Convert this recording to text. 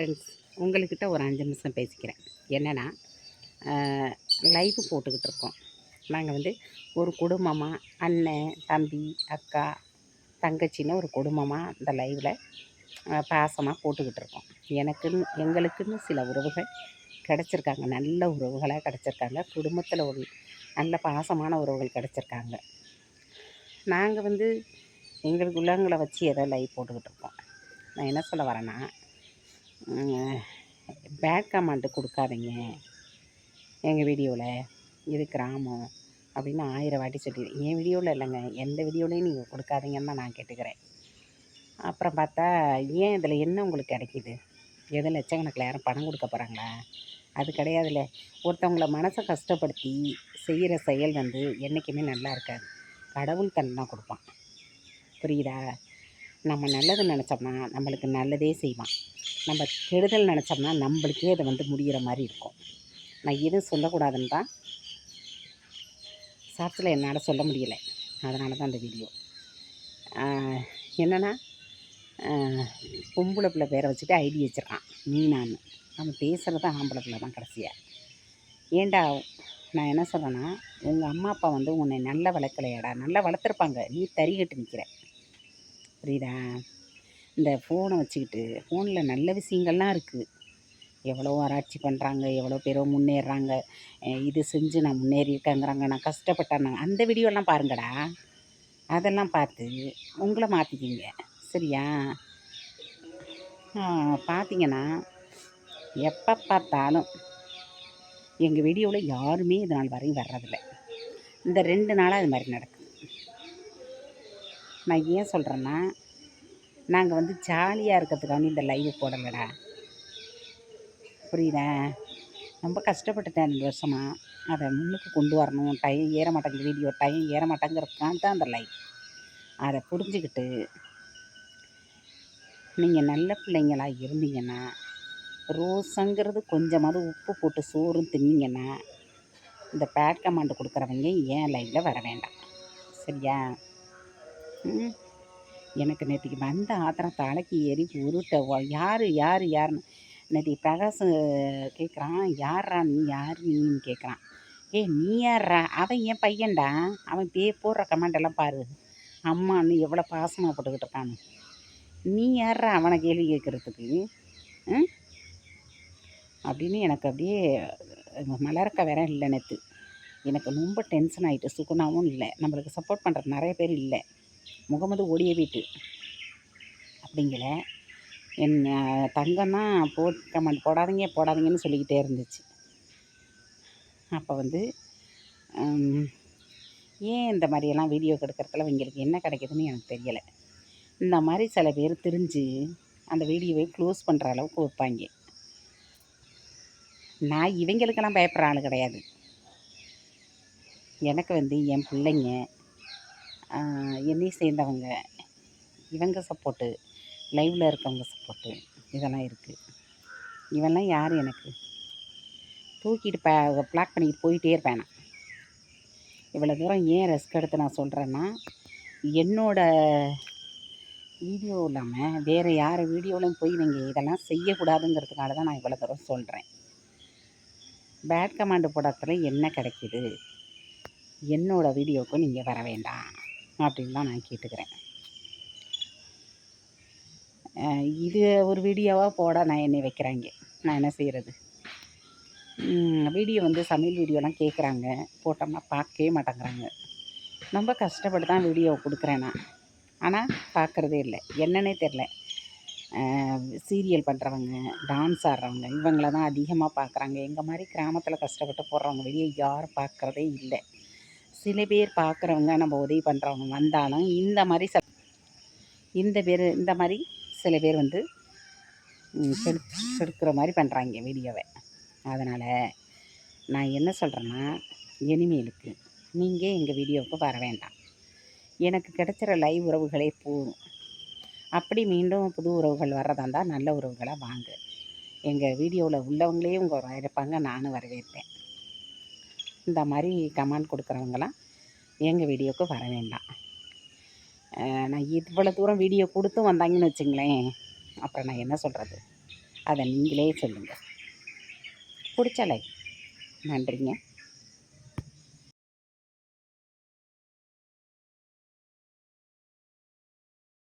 Friends உங்கள்கிட்ட ஒரு அஞ்சு நிமிஷம் பேசிக்கிறேன். என்னென்னா லைவ் போட்டுக்கிட்டு இருக்கோம். நாங்கள் வந்து ஒரு குடும்பமாக அண்ணன் தம்பி அக்கா தங்கச்சின்னு ஒரு குடும்பமாக இந்த லைவில் பாசமாக போட்டுக்கிட்டு இருக்கோம். எனக்குன்னு எங்களுக்குன்னு சில உறவுகள் கிடச்சிருக்காங்க. நல்ல உறவுகளாக கிடச்சிருக்காங்க. குடும்பத்தில் ஒரு நல்ல பாசமான உறவுகள் கிடச்சிருக்காங்க. நாங்கள் வந்து எங்களுக்கு உள்ளவங்களை வச்சு ஏதோ லைவ் போட்டுக்கிட்டு இருக்கோம். நான் என்ன சொல்ல வரேன்னா பேட் கமெண்ட்டு கொடுக்காதீங்க. எங்கள் வீடியோவில் இது கிராமம் அப்படின்னு ஆயிரம் வாட்டி சொல்லிடுவேன் என் வீடியோவில் இல்லைங்க. எந்த வீடியோலையும் நீங்கள் கொடுக்காதீங்கன்னு தான் நான் கேட்டுக்கிறேன். அப்புறம் பார்த்தா ஏன் இதில் என்ன உங்களுக்கு கிடைக்கிது? எது லட்சக்கணக்கில் யாரும் பணம் கொடுக்க போகிறாங்களா அது கிடையாதுல்ல. ஒருத்தவங்கள மனசை கஷ்டப்படுத்தி செய்கிற செயல் வந்து என்றைக்குமே நல்லா இருக்காது. கடவுள் தன் தான் கொடுப்பான். புரியுதா? நம்ம நல்லது நினச்சோம்னா நம்மளுக்கு நல்லதே செய்வான். நம்ம கெடுதல் நினச்சோம்னா நம்மளுக்கே அது வந்து முடிகிற மாதிரி இருக்கும். நான் எதுவும் சொல்லக்கூடாதுன்னு தான் ஷார்ட்ஸில் என்னால் சொல்ல முடியலை. அதனால தான் அந்த வீடியோ. என்னென்னா பொம்பளை பிள்ளை பேரை வச்சுட்டு ஐடி வச்சுருக்கான் மீனான்னு. அவன் பேசுகிறது ஆம்பளை பிள்ளை தான் கடைசியாக ஏண்டா நான் என்ன சொல்கிறேன்னா உங்கள் அம்மா அப்பா வந்து உன்னை நல்லா வளர்க்கலையாடா நல்லா வளர்த்துருப்பாங்க நீ தறி கட்டு நிற்கிற புரியுதா? இந்த ஃபோனை வச்சுக்கிட்டு ஃபோனில் நல்ல விஷயங்கள்லாம் இருக்குது எவ்வளோ ஆராய்ச்சி பண்ணுறாங்க எவ்வளோ பேரோ முன்னேறுறாங்க. இது செஞ்சு நான் முன்னேறியிருக்கேங்கிறாங்க. நான் கஷ்டப்பட்டேன் அந்த வீடியோலாம் பாருங்கடா. அதெல்லாம் பார்த்து உங்களை மாற்றிக்கிங்க சரியா? பார்த்தீங்கன்னா எப்போ பார்த்தாலும் எங்கள் வீடியோவில் யாருமே இது நாள் வரையும் வர்றதில்ல. இந்த ரெண்டு நாளாக அது மாதிரி நடக்குது. நான் ஏன் சொல்கிறேன்னா நாங்கள் வந்து ஜாலியாக இருக்கிறதுக்காண்டி இந்த லைவ் போடலடா. புரியுதா? ரொம்ப கஷ்டப்பட்டுட்டேன் ரெண்டு வருஷமாக அதை முன்னுக்கு கொண்டு வரணும். டைம் ஏற மாட்டேங்குது வீடியோ டைம் ஏற மாட்டேங்கிறதுக்காக தான் அந்த லைவ் அதை புரிஞ்சுக்கிட்டு நீங்கள் நல்ல பிள்ளைங்களா இருந்தீங்கன்னா ரோஸங்கிறது கொஞ்சமாவது உப்பு போட்டு சோறும் தின்னிங்கன்னா இந்த பேட் கமாண்டு கொடுக்குறவங்க ஏன் லைவில் வர வேண்டாம். சரியா? ம்? எனக்கு நேற்றுக்கு வந்த ஆத்திரம் தலைக்கு ஏறி உருட்ட யார் யார் யாருன்னு. நேற்று பிரகாஷ் கேட்குறான் யாரா நீ யார் நீன்னு கேட்குறான் ஏய் நீ யார்ரா அவன் என் பையன்டா? அவன் பே போடுற கமாண்டெல்லாம் பாரு. அம்மான்னு எவ்வளோ பாசமாக போட்டுக்கிட்டு இருக்கான்னு நீ யார்ரா அவனை கேள்வி கேட்குறதுக்கு அப்படின்னு எனக்கு அப்படியே மலர்க்க வேற இல்லை நேற்று எனக்கு ரொம்ப டென்ஷன் ஆகிட்டு சுகுணாவும் இல்லை. நம்மளுக்கு சப்போர்ட் பண்ணுற நிறைய பேர் இல்லை. முகமது ஓடிய வீட்டு. அப்படிங்கிற என் தங்கம்னா போட் கமெண்ட் போடாதீங்க போடாதீங்கன்னு சொல்லிக்கிட்டே இருந்துச்சு. அப்போ வந்து ஏன் இந்த மாதிரியெல்லாம் வீடியோ கெடுக்கிறதுல இவங்களுக்கு என்ன கிடைக்குதுன்னு எனக்கு தெரியலை. இந்த மாதிரி சில பேர் தெரிஞ்சு அந்த வீடியோவை க்ளோஸ் பண்ணுற அளவுக்கு வைப்பாங்க. நான் இவங்களுக்கெல்லாம் பயப்படுற ஆள் கிடையாது. எனக்கு வந்து என் பிள்ளைங்க என்னை சேர்ந்தவங்க. இவங்க சப்போர்ட்டு லைவில் இருக்கவங்க சப்போர்ட்டு இதெல்லாம் இருக்குது இவெல்லாம் யார் எனக்கு? தூக்கிட்டு ப பிளாக் பண்ணிட்டு போயிட்டே இருப்பேன் நான். இவ்வளோ தூரம் ஏன் ரெஸ்க் எடுத்து நான் சொல்கிறேன்னா என்னோட வீடியோ இல்லாமல் வேறு யார் வீடியோலையும் போய் நீங்கள் இதெல்லாம் செய்யக்கூடாதுங்கிறதுக்காக தான் நான் இவ்வளோ தூரம் சொல்கிறேன் பேட் கமாண்டு படத்தில் என்ன கிடைக்கிது? என்னோடய வீடியோவுக்கு நீங்கள் வர வேண்டாம். அப்படின்னு தான் நான் கேட்டுக்கிறேன். இது ஒரு வீடியோவாக போட நான் என்னை வைக்கிறாங்க. நான் என்ன செய்கிறது வீடியோ வந்து சமையல் வீடியோலாம் கேட்குறாங்க போட்டோம்னா பார்க்கவே மாட்டேங்கிறாங்க. ரொம்ப கஷ்டப்பட்டு தான் வீடியோ கொடுக்குறேன் நான். ஆனால் பார்க்குறதே இல்லை. என்னன்னே தெரில சீரியல் பண்ணுறவங்க டான்ஸ் ஆடுறவங்க இவங்கள தான் அதிகமாக பார்க்குறாங்க. எங்கள் மாதிரி கிராமத்தில் கஷ்டப்பட்டு போடுறவங்க வெளியே யாரும் பார்க்குறதே இல்லை. சில பேர் பார்க்குறவங்க நம்ம உதவி பண்ணுறவங்க வந்தாலும் இந்த மாதிரி ச இந்த பேர் இந்த மாதிரி சில பேர் வந்து செடு செடுக்கிற மாதிரி பண்ணுறாங்க வீடியோவை. அதனால் நான் என்ன சொல்கிறேன்னா இனிமேலுக்கு நீங்கள் எங்கள் வீடியோவுக்கு வர வேண்டாம். எனக்கு கிடைச்சிற லைவ் உறவுகளே போதும். அப்படி மீண்டும் புது உறவுகள் வர்றதா இருந்தால் நல்ல உறவுகளாக வாங்க. எங்கள் வீடியோவில் உள்ளவங்களே உங்கள் இருப்பாங்க. நானும் வரவேற்பேன். இந்த மாதிரி கமெண்ட் கொடுக்குறவங்களாம் எங்கள் வீடியோவுக்கு வர வேண்டாம். நான் இவ்வளோ தூரம் வீடியோ கொடுத்தும் வந்தாங்கன்னு வச்சுங்களேன். அப்புறம் நான் என்ன சொல்கிறது அதை நீங்களே சொல்லுங்கள் பிடிச்ச லைக் நன்றிங்க.